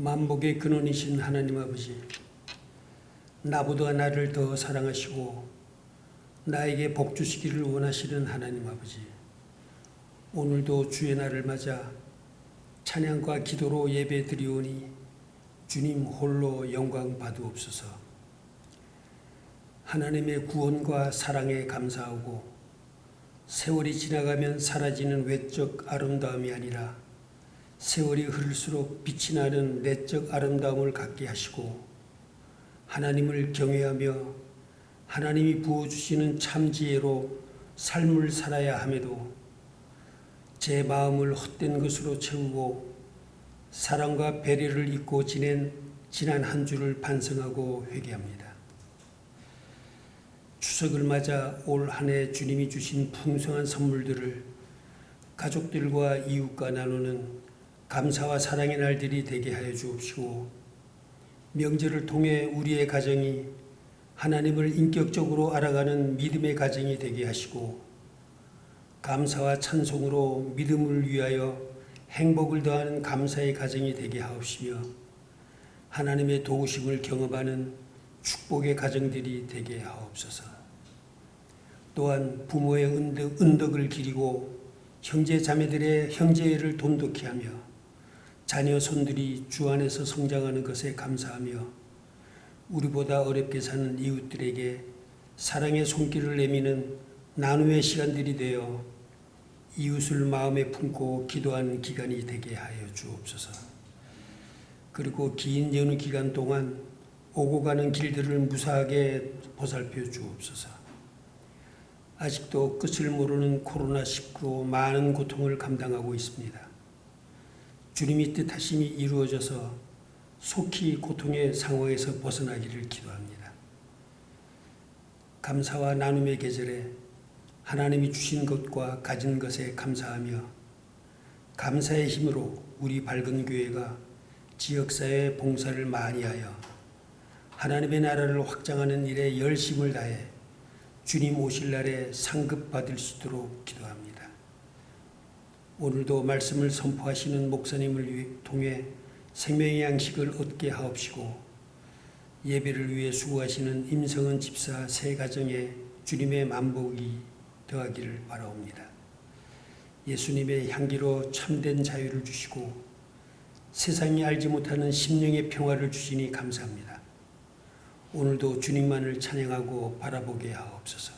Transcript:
만복의 근원이신 하나님 아버지, 나보다 나를 더 사랑하시고 나에게 복 주시기를 원하시는 하나님 아버지, 오늘도 주의 날을 맞아 찬양과 기도로 예배 드리오니 주님 홀로 영광 받으옵소서. 하나님의 구원과 사랑에 감사하고 세월이 지나가면 사라지는 외적 아름다움이 아니라 세월이 흐를수록 빛이 나는 내적 아름다움을 갖게 하시고 하나님을 경외하며 하나님이 부어주시는 참 지혜로 삶을 살아야 함에도 제 마음을 헛된 것으로 채우고 사랑과 배려를 잊고 지낸 지난 한 주를 반성하고 회개합니다. 추석을 맞아 올 한 해 주님이 주신 풍성한 선물들을 가족들과 이웃과 나누는 감사와 사랑의 날들이 되게 하여 주옵시고 명절을 통해 우리의 가정이 하나님을 인격적으로 알아가는 믿음의 가정이 되게 하시고 감사와 찬송으로 믿음을 위하여 행복을 더하는 감사의 가정이 되게 하옵시며 하나님의 도우심을 경험하는 축복의 가정들이 되게 하옵소서. 또한 부모의 은덕, 은덕을 기리고 형제 자매들의 형제를 돈독히 하며 자녀 손들이 주 안에서 성장하는 것에 감사하며 우리보다 어렵게 사는 이웃들에게 사랑의 손길을 내미는 나눔의 시간들이 되어 이웃을 마음에 품고 기도하는 기간이 되게 하여 주옵소서. 그리고 긴 연휴 기간 동안 오고 가는 길들을 무사하게 보살펴 주옵소서. 아직도 끝을 모르는 코로나19로 많은 고통을 감당하고 있습니다. 주님이 뜻하심이 이루어져서 속히 고통의 상황에서 벗어나기를 기도합니다. 감사와 나눔의 계절에 하나님이 주신 것과 가진 것에 감사하며 감사의 힘으로 우리 밝은 교회가 지역사회 봉사를 많이 하여 하나님의 나라를 확장하는 일에 열심을 다해 주님 오실 날에 상급 받을 수 있도록 기도합니다. 오늘도 말씀을 선포하시는 목사님을 통해 생명의 양식을 얻게 하옵시고 예배를 위해 수고하시는 임성은 집사 세 가정에 주님의 만복이 더하기를 바라옵니다. 예수님의 향기로 참된 자유를 주시고 세상이 알지 못하는 심령의 평화를 주시니 감사합니다. 오늘도 주님만을 찬양하고 바라보게 하옵소서.